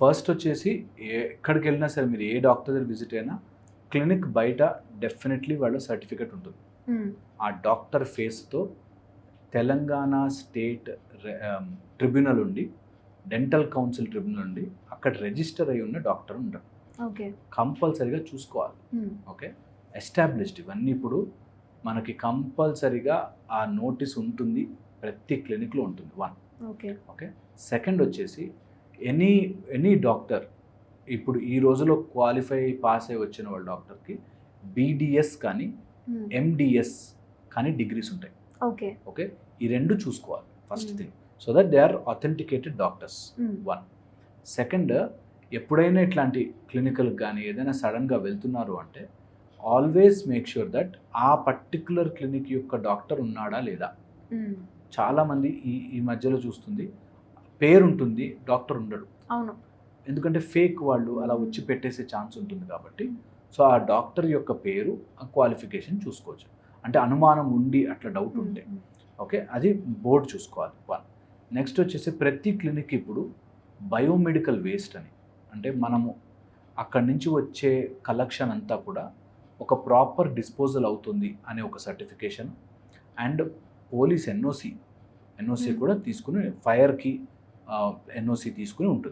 First వచ్చేసి ఎక్కడికి వెళ్ళినా సరే మీరు ఏ డాక్టర్ దగ్గర విజిట్ అయినా క్లినిక్ బయట డెఫినెట్లీ వాళ్ళ సర్టిఫికెట్ ఉంటుంది. మ్మ్. ఆ డాక్టర్ ఫేస్తో తెలంగాణ స్టేట్ ట్రిబ్యునల్ ఉండి డెంటల్ కౌన్సిల్ ట్రిబ్యునల్ ఉండి అక్కడ రిజిస్టర్ అయి ఉన్న డాక్టర్ ఉంటారు. ఓకే. కంపల్సరీగా చూసుకోవాలి. మ్మ్. ఓకే? ఎస్టాబ్లిష్డ్. ఇవన్నీ ఇప్పుడు మనకి కంపల్సరీగా ఆ నోటీస్ ఉంటుంది. ప్రతి క్లినిక్లో ఉంటుంది. వన్. ఓకే. ఓకే? సెకండ్ వచ్చేసి ఎనీ ఎనీ డాక్టర్ ఇప్పుడు ఈ రోజులో క్వాలిఫై పాస్ అయి వచ్చిన వాళ్ళ డాక్టర్కి బీడిఎస్ కానీ. ఎండిఎస్ కానీ డిగ్రీస్ ఉంటాయి ఓకే ఓకే ఈ రెండు చూసుకోవాలి first. Thing so that they are authenticated doctors. One second ఎప్పుడైనా ఇట్లాంటి క్లినికల్ కానీ ఏదైనా సడన్గా వెళ్తున్నారు అంటే ఆల్వేస్ మేక్ షూర్ దట్ ఆ పర్టికులర్ క్లినిక్ యొక్క డాక్టర్ ఉన్నాడా లేదా. చాలామంది ఈ ఈ మధ్యలో చూస్తుంది పేరు ఉంటుంది డాక్టర్ ఉండడు. అవును. ఎందుకంటే ఫేక్ వాళ్ళు అలా వచ్చి పెట్టేసే ఛాన్స్ ఉంటుంది కాబట్టి సో ఆ డాక్టర్ యొక్క పేరు ఆ క్వాలిఫికేషన్ చూసుకోవచ్చు. అంటే అనుమానం ఉండి అట్లా డౌట్ ఉంటే. ఓకే? అది బోర్డు చూసుకోవాలి. వన్. నెక్స్ట్ వచ్చేసి ప్రతి క్లినిక్ ఇప్పుడు బయోమెడికల్ వేస్ట్ అని. అంటే మనము అక్కడి నుంచి వచ్చే కలెక్షన్ అంతా కూడా ఒక ప్రాపర్ డిస్పోజల్ అవుతుంది అనే ఒక certification. And police NOC NOC. కూడా తీసుకుని ఫైర్కి ఎన్ఓసి తీసుకుని ఉంటుంది